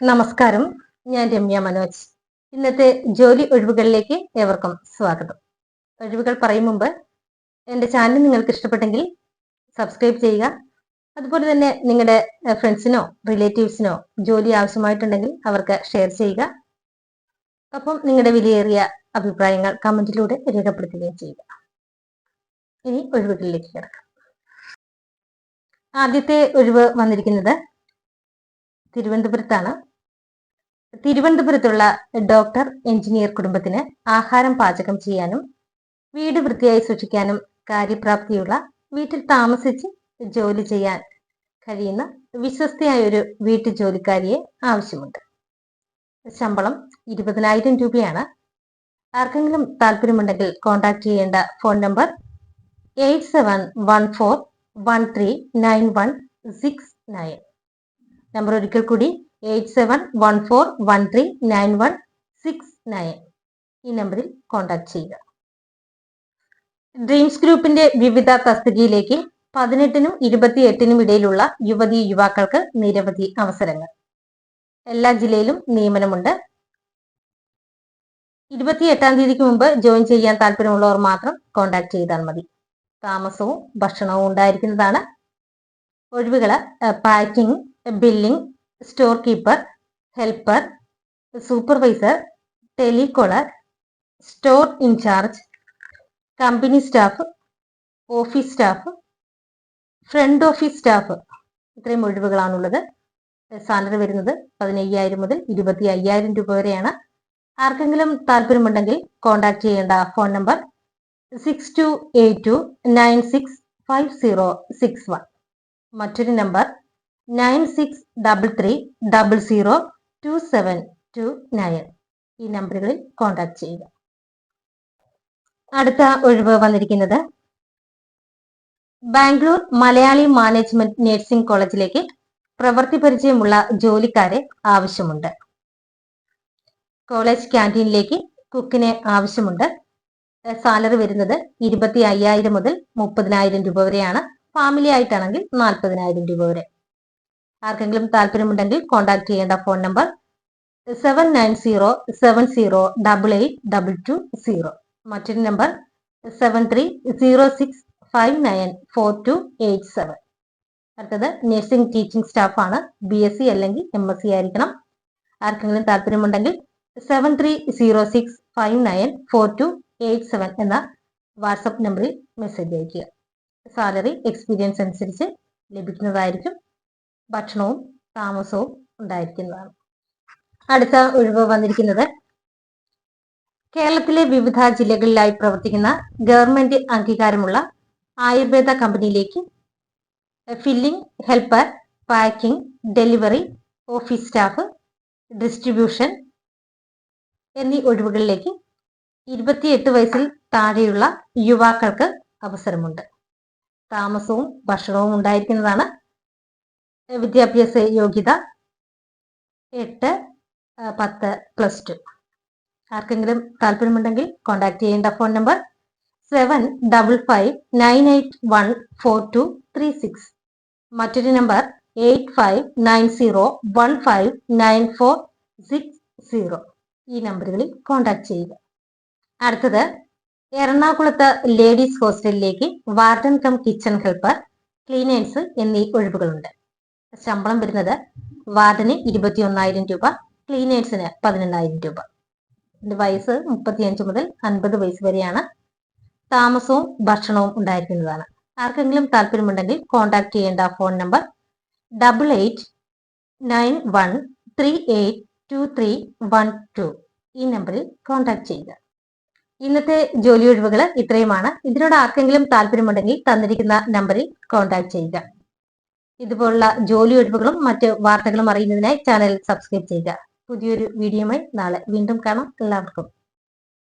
നമസ്കാരം. ഞാൻ രമ്യ മനോജ്. ഇന്നത്തെ ജോലി ഒഴിവുകളിലേക്ക് ഏവർക്കും സ്വാഗതം. ഒഴിവുകൾ പറയും മുമ്പ് എന്റെ ചാനൽ നിങ്ങൾക്ക് ഇഷ്ടപ്പെട്ടെങ്കിൽ സബ്സ്ക്രൈബ് ചെയ്യുക. അതുപോലെ തന്നെ നിങ്ങളുടെ ഫ്രണ്ട്സിനോ റിലേറ്റീവ്സിനോ ജോലി ആവശ്യമായിട്ടുണ്ടെങ്കിൽ അവർക്ക് ഷെയർ ചെയ്യുക. അപ്പം നിങ്ങളുടെ വിലയേറിയ അഭിപ്രായങ്ങൾ കമന്റിലൂടെ രേഖപ്പെടുത്തുകയും ചെയ്യുക. ഇനി ഒഴിവുകളിലേക്ക് കിടക്കാം. ആദ്യത്തെ ഒഴിവ് വന്നിരിക്കുന്നത് തിരുവനന്തപുരത്താണ്. തിരുവനന്തപുരത്തുള്ള ഡോക്ടർ എഞ്ചിനീയർ കുടുംബത്തിന് ആഹാരം പാചകം ചെയ്യാനും വീട് വൃത്തിയായി സൂക്ഷിക്കാനും കാര്യപ്രാപ്തിയുള്ള വീട്ടിൽ താമസിച്ച് ജോലി ചെയ്യാൻ കഴിയുന്ന വിശ്വസ്തയായ ഒരു വീട്ടു ജോലിക്കാരിയെ ആവശ്യമുണ്ട്. ശമ്പളം ഇരുപതിനായിരം രൂപയാണ്. ആർക്കെങ്കിലും താല്പര്യമുണ്ടെങ്കിൽ കോൺടാക്ട് ചെയ്യേണ്ട phone number eight seven one four one three nine one six nine. Number ഒരിക്കൽ കൂടി. Eight seven one four one three nine one six nine ഈ നമ്പറിൽ കോൺടാക്ട് ചെയ്യുക. ഡ്രീംസ് ഗ്രൂപ്പിന്റെ വിവിധ തസ്തികയിലേക്ക് പതിനെട്ടിനും ഇരുപത്തിയെട്ടിനും ഇടയിലുള്ള യുവതി യുവാക്കൾക്ക് നിരവധി അവസരങ്ങൾ. എല്ലാ ജില്ലയിലും നിയമനമുണ്ട്. ഇരുപത്തിയെട്ടാം തീയതിക്ക് മുമ്പ് ജോയിൻ ചെയ്യാൻ താല്പര്യമുള്ളവർ മാത്രം കോൺടാക്ട് ചെയ്താൽ മതി. താമസവും ഭക്ഷണവും ഉണ്ടായിരിക്കുന്നതാണ്. ഒഴിവുകൾ packing billing store keeper helper supervisor telecaller store in charge company staff office staff front office staff. ഇത്രയും ഒഴിവുകളാണുള്ളത്. സാലറി വരുന്നത് പതിനയ്യായിരം മുതൽ ഇരുപത്തി അയ്യായിരം രൂപ വരെയാണ്. ആർക്കെങ്കിലും താല്പര്യമുണ്ടെങ്കിൽ കോൺടാക്ട് ചെയ്യേണ്ട phone number six two eight two nine six five zero six one. മറ്റൊരു number nine six double three double zero two seven two nine ഈ നമ്പറുകളിൽ കോൺടാക്ട് ചെയ്യുക. അടുത്ത ഒഴിവ് വന്നിരിക്കുന്നത് ബാംഗ്ലൂർ മലയാളി മാനേജ്മെന്റ് നഴ്സിംഗ് കോളേജിലേക്ക് പ്രവൃത്തി പരിചയമുള്ള ജോലിക്കാരെ ആവശ്യമുണ്ട്. കോളേജ് ക്യാന്റീനിലേക്ക് കുക്കിനെ ആവശ്യമുണ്ട്. സാലറി വരുന്നത് ഇരുപത്തി അയ്യായിരം മുതൽ മുപ്പതിനായിരം രൂപ വരെയാണ്. ഫാമിലി ആയിട്ടാണെങ്കിൽ നാൽപ്പതിനായിരം രൂപ വരെ. ആർക്കെങ്കിലും താല്പര്യമുണ്ടെങ്കിൽ കോൺടാക്ട് ചെയ്യേണ്ട phone number seven nine zero seven zero double eight double two zero മറ്റൊരു number seven three zero six five nine four two eight seven അടുത്തത് നഴ്സിംഗ് ടീച്ചിങ് സ്റ്റാഫാണ് ബി എസ് സി അല്ലെങ്കിൽ എം എസ് സി ആയിരിക്കണം. ആർക്കെങ്കിലും താല്പര്യമുണ്ടെങ്കിൽ seven three zero six five nine four two eight seven എന്ന WhatsApp നമ്പറിൽ message അയയ്ക്കുക. Salary experience അനുസരിച്ച് ലഭിക്കുന്നതായിരിക്കും. ഭക്ഷണവും താമസവും ഉണ്ടായിരിക്കുന്നതാണ്. അടുത്ത ഒഴിവ് വന്നിരിക്കുന്നത് കേരളത്തിലെ വിവിധ ജില്ലകളിലായി പ്രവർത്തിക്കുന്ന ഗവൺമെന്റ് അംഗീകാരമുള്ള ആയുർവേദ കമ്പനിയിലേക്ക് filling helper packing delivery office staff distribution എന്നീ ഒഴിവുകളിലേക്ക് ഇരുപത്തിയെട്ട് വയസ്സിൽ താഴെയുള്ള യുവാക്കൾക്ക് അവസരമുണ്ട്. താമസവും ഭക്ഷണവും ഉണ്ടായിരിക്കുന്നതാണ് വിദ്യാഭ്യാസ യോഗ്യത എട്ട് പത്ത് പ്ലസ് ടു ആർക്കെങ്കിലും താല്പര്യമുണ്ടെങ്കിൽ കോൺടാക്ട് ചെയ്യേണ്ട phone number seven double five nine eight one four two three six മറ്റൊരു number eight five nine zero one five nine four six zero ഈ നമ്പറുകളിൽ കോൺടാക്ട് ചെയ്യുക. അടുത്തത് എറണാകുളത്ത് ladies ഹോസ്റ്റലിലേക്ക് warden cum kitchen helper cleaners എന്നീ ഒഴിവുകളുണ്ട്. ശമ്പളം വരുന്നത് വാർഡിന് ഇരുപത്തി ഒന്നായിരം രൂപ ക്ലീനേഴ്സിന് പതിനെണ്ണായിരം രൂപ. എന്റെ വയസ്സ് മുപ്പത്തിയഞ്ച് മുതൽ അൻപത് വയസ്സ് വരെയാണ്. താമസവും ഭക്ഷണവും ഉണ്ടായിരിക്കുന്നതാണ്. ആർക്കെങ്കിലും താല്പര്യമുണ്ടെങ്കിൽ കോൺടാക്ട് ചെയ്യേണ്ട phone number double eight nine one three eight two three one two ഈ നമ്പറിൽ കോൺടാക്ട് ചെയ്യുക. ഇന്നത്തെ ജോലി ഒഴിവുകൾ ഇത്രയുമാണ്. ഇതിനോട് ആർക്കെങ്കിലും താല്പര്യമുണ്ടെങ്കിൽ തന്നിരിക്കുന്ന നമ്പറിൽ കോൺടാക്ട് ചെയ്യുക. ഇതുപോലുള്ള ജോലി ഒഴിവുകളും മറ്റ് വാർത്തകളും അറിയുന്നതിനായി ചാനൽ സബ്സ്ക്രൈബ് ചെയ്യുക. പുതിയൊരു വീഡിയോയുമായി നാളെ വീണ്ടും കാണാം. എല്ലാവർക്കും